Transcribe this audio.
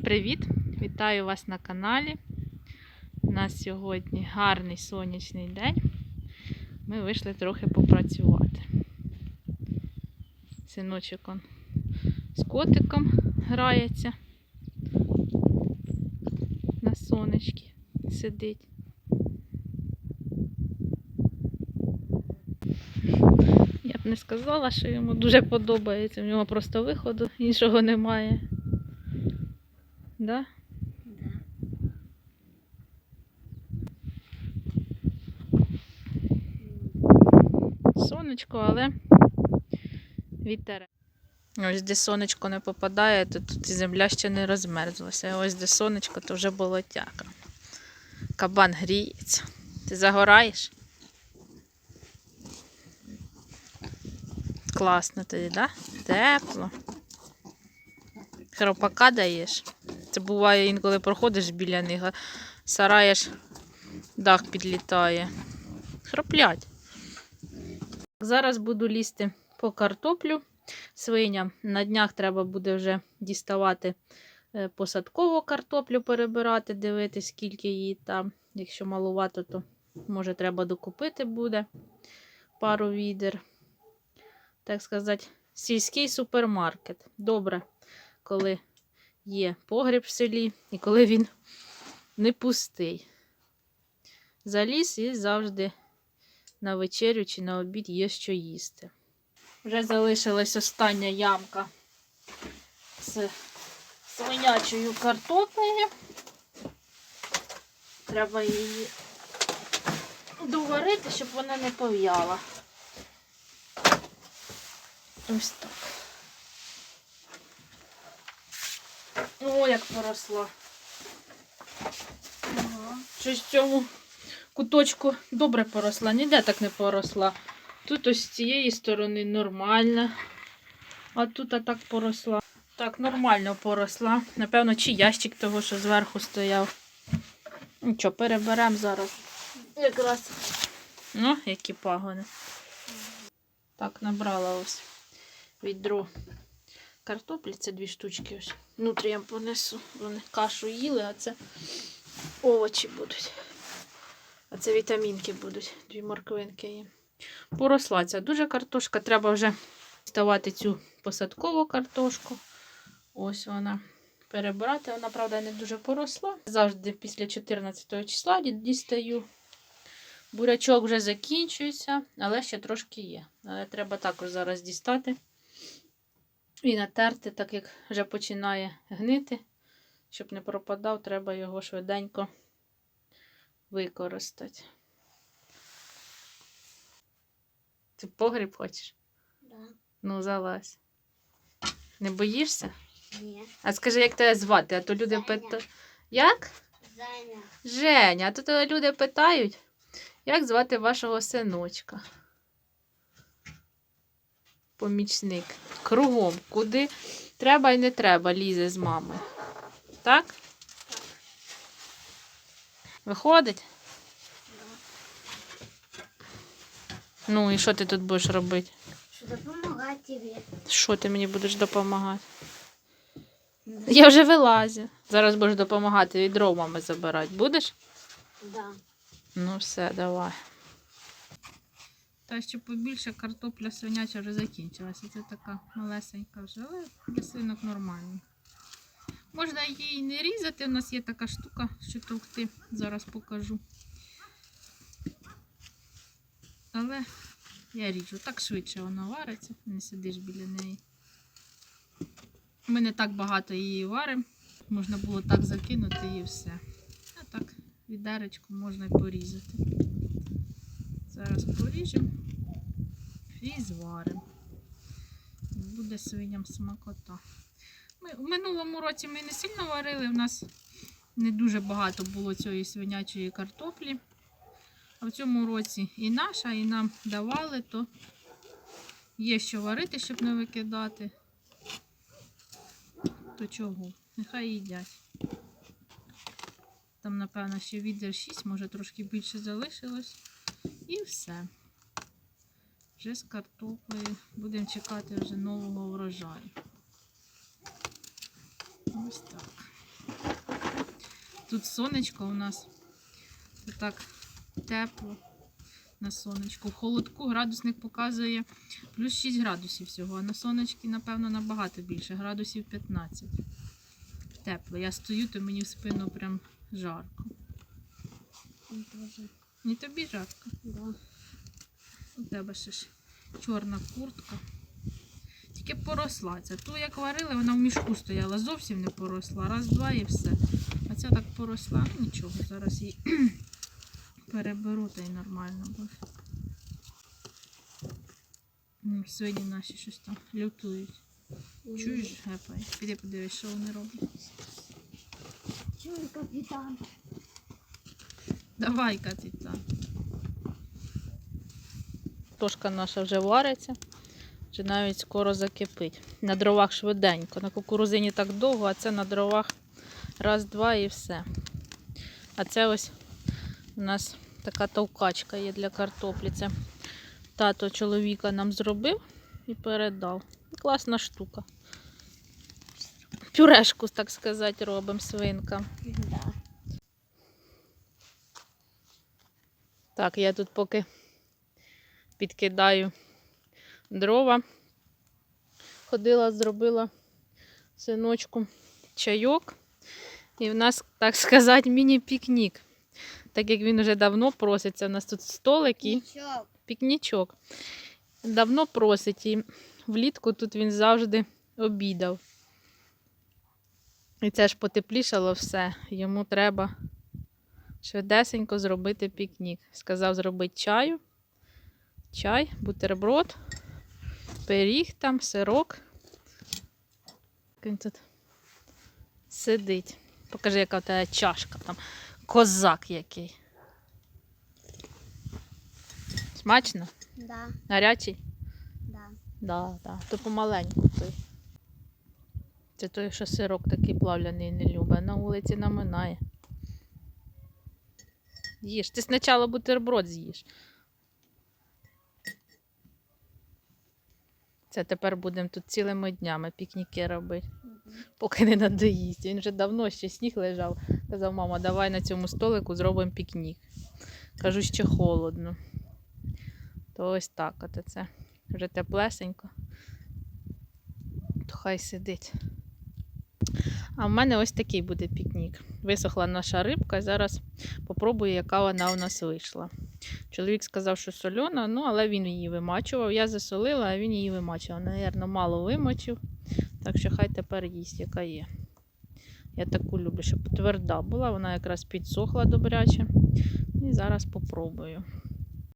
Всім привіт! Вітаю вас на каналі. У нас сьогодні гарний сонячний день. Ми вийшли трохи попрацювати. Синочок он з котиком грається. На сонечці сидить. Я б не сказала, що йому дуже подобається. В нього просто виходу іншого немає. Да? Да. Сонечко, але вітер. Ось де сонечко не попадає, то тут і земля ще не розмерзлася. А Ось де сонечко, то вже болотяка. Кабан гріється. Ти загораєш? Класно тобі, да? Тепло. Хропака даєш. Це буває інколи проходиш біля них, а сараєш, дах підлітає. Хроплять. Зараз буду лізти по картоплю свиням. На днях треба буде вже діставати е, посадкову картоплю, перебирати, дивитися, скільки її там. Якщо малувато, то може треба докупити буде пару відер. Так сказати, сільський супермаркет. Добре, коли є погріб в селі і коли він не пустий. Заліз і завжди на вечерю чи на обід є що їсти. Вже залишилась остання ямка з свинячою картоплею. Треба її доварити, щоб вона не пов'яла. Ось так. О, як поросла. Ага. Щось в цьому куточку добре поросла, ніде так не поросла. Тут ось з цієї сторони нормально, а тут а так поросла. Так, нормально поросла. Напевно, чи ящик того, що зверху стояв. Нічого, переберемо зараз. Якраз. Ну, які пагони. Так, набрала ось відро картоплі. Це дві штучки ось. Я понесу. Вони кашу їли, а це овочі будуть. А це вітамінки будуть. Дві морквинки є. Поросла ця дуже картошка. Треба вже ставати цю посадкову картошку. Ось вона. Перебирати. Вона, правда, не дуже поросла. Завжди після 14 числа дістаю. Бурячок вже закінчується, але ще трошки є. Але треба також зараз дістати і натерти, так як вже починає гнити. Щоб не пропадав, треба його швиденько використати. Ти погріб хочеш? Да. Ну, залазь. Не боїшся? Ні. А скажи, як тебе звати? А то люди питають. Як? Зайня. Женя, а то люди питають, як звати вашого синочка? Помічник. Кругом. Куди треба і не треба, лізе з мамою. Так? Виходить? Ну і що ти тут будеш робити? Що допомагати тобі. Що ти мені будеш допомагати? Я вже вилазю. Зараз будеш допомагати відро мами забирати. Будеш? Да. Ну все, давай. Та ще побільше картопля свиняча вже закінчилася. Це така малесенька вже, але для свинок нормально. Можна її не різати, у нас є така штука, що товкти. Зараз покажу. Але я ріжу. Так швидше вона вариться, не сидиш біля неї. Ми не так багато її варимо. Можна було так закинути і все. А так, відеречку можна порізати. Зараз поріжемо і зваримо. Буде свиням смакота. Ми, в минулому році ми не сильно варили, у нас не дуже багато було цієї свинячої картоплі. А в цьому році і наша, і нам давали, то є що варити, щоб не викидати. То чого? Нехай їдять. Там, напевно, ще відер 6, може трошки більше залишилось. І все. Вже з картоплею. Будемо чекати вже нового врожаю. Ось так. Тут сонечко у нас. Так тепло на сонечку. В холодку градусник показує плюс 6 градусів всього, а на сонечки, напевно, набагато більше, градусів 15. Тепло. Я стою, то мені в спину прям жарко. І тобі жарко. Да. У тебе ще ж чорна куртка. Тільки поросла ця. Ту, як варили, вона в мішку стояла, зовсім не поросла. Раз, два і все. А ця так поросла. Ну нічого, зараз її переберу та й нормально буде. М, Свині наші щось там лютують. Чуєш, гепай? Піди подивись, що вони роблять. Чую, капитан. Давай, капітан. Тошка наша вже вариться, вже навіть скоро закипить. На дровах швиденько. На кукурузині так довго, а це на дровах раз, два і все. А це ось у нас така товкачка є для картоплі. Це тато чоловіка нам зробив і передав. Класна штука. Пюрешку, так сказати, робимо свинкам. Да. Так, я тут поки підкидаю дрова. Ходила, зробила синочку чайок. І в нас, так сказати, міні-пікнік. Так як він вже давно проситься, у нас тут столик і Ничего. пікнічок. Давно просить, і влітку тут він завжди обідав. І це ж потеплішало все. Йому треба швидесенько зробити пікнік. Сказав зробити чаю, чай, бутерброд, пиріг там, сирок. Він тут сидить. Покажи, яка в тебе чашка там. Козак який. Смачно? Да. Гарячий? Да. Да, да. То помаленьку той. Це той, що сирок такий плавляний не любить. На вулиці наминає. Їж. Ти спочатку бутерброд з'їш. Це тепер будемо тут цілими днями пікніки робити, поки не надоїсть. Він вже давно ще сніг лежав. Казав, мама, давай на цьому столику зробимо пікнік. Кажу, ще холодно. То ось так, от це вже теплесенько. То хай сидить. А в мене ось такий буде пікнік. Висохла наша рибка, зараз попробую, яка вона у нас вийшла. Чоловік сказав, що сольона, ну але він її вимачував. Я засолила, а він її вимачував. Навірно, мало вимочив. Так що хай тепер їсть, яка є. Я таку люблю, щоб тверда була, вона якраз підсохла добряче. І зараз попробую.